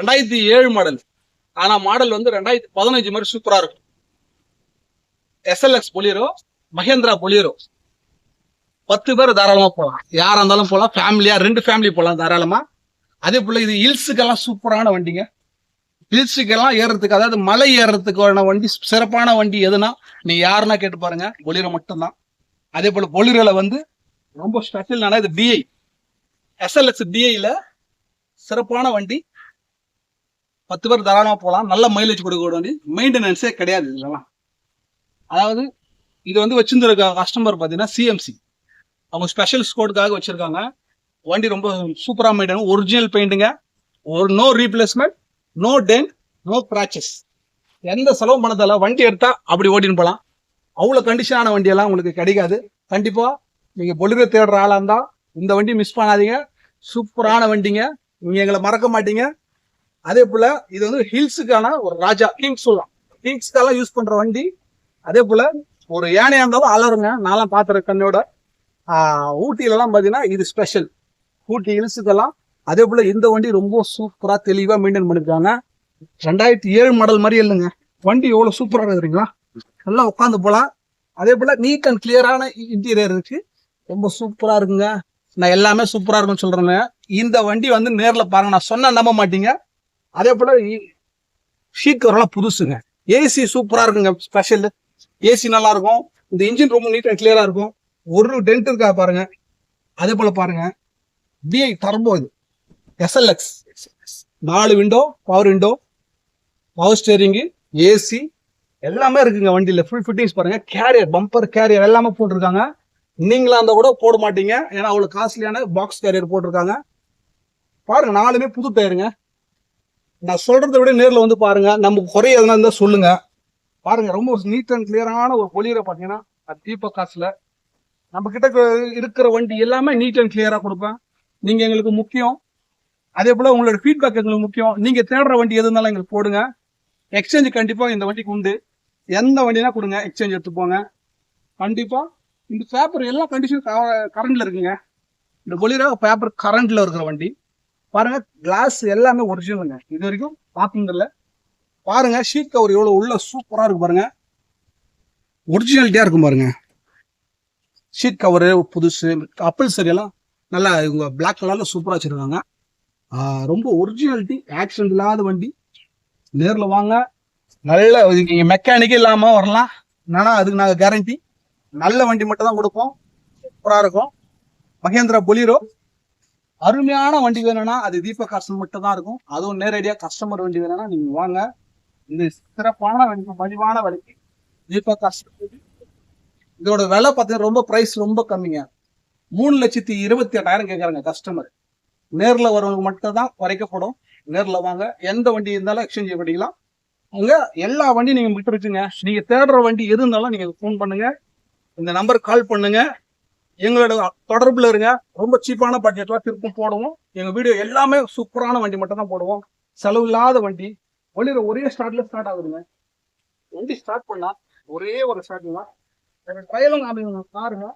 ரெண்டாயிரத்தி ஏழு மாடல் ஆனா மாடல் வந்து ரெண்டாயிரத்தி பதினஞ்சு மாதிரி சூப்பரா இருக்கும். எஸ்எல்எக்ஸ் பொலியரோ மகேந்திரா பொலியரோ பத்து பேர் தாராளமா போகலாம் யாரா இருந்தாலும் போகலாம் ஃபேமிலியா ரெண்டு ஃபேமிலி போகலாம் தாராளமா. அதே போல இது ஹில்ஸுக்கெல்லாம் சூப்பரான வண்டிங்க. ஹில்ஸுக்கெல்லாம் ஏறுறதுக்கு அதாவது மலை ஏறுறதுக்கான வண்டி சிறப்பான வண்டி எதுனா நீ யாருன்னா கேட்டு பாருங்க. பொலிரோ மட்டும்தான். அதே போல பொலிரோல வந்து ரொம்ப ஸ்பெஷல் இது டிஐ எஸ்எல்எக்ஸ் டிஐல சிறப்பான வண்டி பத்து பேர் தாராளமாக போகலாம் நல்ல மைலேஜ் கொடுக்க வண்டி மெயின்டெனன்ஸே கிடையாது இதெல்லாம். அதாவது இது வந்து வச்சிருந்திருக்க கஸ்டமர் பார்த்தீங்கன்னா சிஎம்சி அவங்க ஸ்பெஷல் ஸ்கோடுக்காக வச்சுருக்காங்க. வண்டி ரொம்ப சூப்பராக மெயின்டைன் ஒரிஜினல் பெயிண்ட்டுங்க ஒரு no replacement no dent no scratches எந்த செலவும் பண்ணதால வண்டி எடுத்தால் அப்படி ஓட்டின்னு போகலாம் அவ்வளோ கண்டிஷனான வண்டியெல்லாம் உங்களுக்கு கிடைக்காது. கண்டிப்பாக நீங்கள் பொலிரோ தேடுற ஆளாக இருந்தால் இந்த வண்டி மிஸ் பண்ணாதீங்க. சூப்பரான வண்டிங்க. நீங்கள் எங்களை மறக்க மாட்டீங்க. அதே போல் இது வந்து ஹில்ஸுக்கான ஒரு ராஜா கிங்ஸ் சொல்லலாம். கிங்ஸ்க்கெல்லாம் யூஸ் பண்ணுற வண்டி. அதே போல் ஒரு யானையாக இருந்தாலும் அலருங்க. நான்லாம் பார்த்துருக்க கண்ணோட. ஊட்டியிலலாம் பார்த்தீங்கன்னா இது ஸ்பெஷல் ஊட்டி ஹில்ஸுக்கெல்லாம். அதே போல் இந்த வண்டி ரொம்ப சூப்பராக தெளிவாக மெயின்டைன் பண்ணிருக்காங்க. ரெண்டாயிரத்தி ஏழு மாடல் மாதிரி இல்லைங்க. வண்டி எவ்வளோ சூப்பராக இருக்குதுங்களா நல்லா உட்காந்து போகலாம் அதே போல் நீட் அண்ட் கிளியரான இன்டீரியர் இருக்கு. ரொம்ப சூப்பராக இருக்குங்க. நான் எல்லாமே சூப்பராக இருக்குன்னு சொல்கிறேங்க இந்த வண்டி வந்து நேரில் பாருங்க. நான் சொன்னா நம்ப மாட்டீங்க. அதே போல் ஷீட் கவர்லாம் புதுசுங்க. ஏசி சூப்பராக இருக்குங்க ஸ்பெஷல் ஏசி நல்லா இருக்கும் இந்த இன்ஜின் ரொம்ப நீட் அண்ட் கிளியராக இருக்கும். ஒரு டென்ட் இருக்கா பாருங்க. அதே போல் பாருங்க. பிஐ டர்போ இது. எஸ்எல்எக்ஸ் நாலு window power window power steering AC எல்லாமே இருக்குங்க வண்டியில். ஃபுல் ஃபிட்டிங்ஸ் பாருங்க. கேரியர் பம்பர் கேரியர் எல்லாமே போட்டிருக்காங்க. நீங்களா இருந்தால் கூட போட மாட்டீங்க. ஏன்னா அவ்வளோ காஸ்ட்லியான பாக்ஸ் கேரியர் போட்டிருக்காங்க. பாருங்க நாலுமே புது டயருங்க நான் சொல்கிறத விட நேரில் வந்து பாருங்க. நமக்கு குறை எதனா இருந்தால் சொல்லுங்க. பாருங்க ரொம்ப நீட் அண்ட் கிளியரான ஒரு பொலியரை பார்த்தீங்கன்னா அது தீபக் காசில். நம்ம கிட்ட இருக்கிற வண்டி எல்லாமே நீட் அண்ட் கிளியராக கொடுப்பேன். நீங்கள் எங்களுக்கு முக்கியம். அதே போல் உங்களோட ஃபீட்பேக் எங்களுக்கு முக்கியம். நீங்கள் தேடுற வண்டி எது இருந்தாலும் எங்களுக்கு போடுங்க. எக்ஸ்சேஞ்ச் கண்டிப்பாக இந்த வண்டிக்கு உண்டு. எந்த வண்டினா கொடுங்க. எக்ஸ்சேஞ்ச் எடுத்து போங்க. கண்டிப்பாக இந்த பேப்பர் எல்லா கண்டிஷனும் கரண்டில் இருக்குங்க. இந்த பொலிரோ பேப்பர் கரண்டில் இருக்கிற வண்டி. பாருங்க கிளாஸ் எல்லாமே ஒரிஜினலுங்க இது வரைக்கும் பார்த்ததில்ல பாருங்க ஷீட் கவர் எவ்வளோ உள்ள சூப்பராக இருக்கும் பாருங்க. ஒரிஜினாலிட்டியாக இருக்கும் பாருங்க. ஷீட் கவரு புதுசு கப்பல் சரியெல்லாம் நல்லா இவங்க பிளாக் கலரில் சூப்பராக வச்சுருக்காங்க. ரொம்ப ஒரிஜினாலிட்டி ஆக்சிடென்ட் இல்லாத வண்டி. நேரில் வாங்க. நல்ல இங்கே மெக்கானிக்கே இல்லாமல் வரலாம். என்னன்னா அதுக்கு நாங்கள் கேரண்டி நல்ல வண்டி மட்டும் தான் கொடுப்போம். சூப்பராக இருக்கும். மகேந்திரா பொலிரோ அருமையான வண்டி வேணும்னா அது தீபக் காசன் மட்டும் தான் இருக்கும். அதுவும் நேரடியா கஸ்டமர் வண்டி வேணும்னா நீங்க வாங்க. இந்த சிறப்பான வண்டி மலிவான வண்டி. தீபக் காசன் இதோட விலை பார்த்தீங்கன்னா ரொம்ப பிரைஸ் ரொம்ப கம்மிங்க. மூணு லட்சத்தி இருபத்தி எட்டாயிரம் கேட்குறாங்க கஸ்டமர் நேர்ல வரவங்க மட்டும் தான் குறைக்கப்படும். நேர்ல வாங்க. எந்த வண்டி இருந்தாலும் எக்ஸ்சேஞ்ச் பண்ணிக்கலாம். அங்க எல்லா வண்டியும் நீங்க விட்டு வச்சுங்க நீங்க தேடுற வண்டி எது இருந்தாலும் நீங்க ஃபோன் பண்ணுங்க. இந்த நம்பருக்கு கால் பண்ணுங்க. எங்களோட தொடர்புல இருங்க. ரொம்ப சீப்பான பட்ஜெட்ல திருப்பும் போடுவோம். எங்க வீடியோ எல்லாமே சூப்பரான வண்டி மட்டும் தான் போடுவோம். செலவு இல்லாத வண்டி. ஒளிர ஒரே ஸ்டார்ட்ல ஸ்டார்ட் ஆகுதுங்க. வண்டி ஸ்டார்ட் பண்ணா ஒரே ஒரு ஸ்டார்ட் தான். ட்ரையலும் காமிங்க பாருங்க.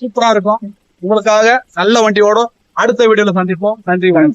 சூப்பரா இருக்கும். உங்களுக்காக நல்ல வண்டியோட அடுத்த வீடியோல சந்திப்போம். நன்றி வணக்கம்.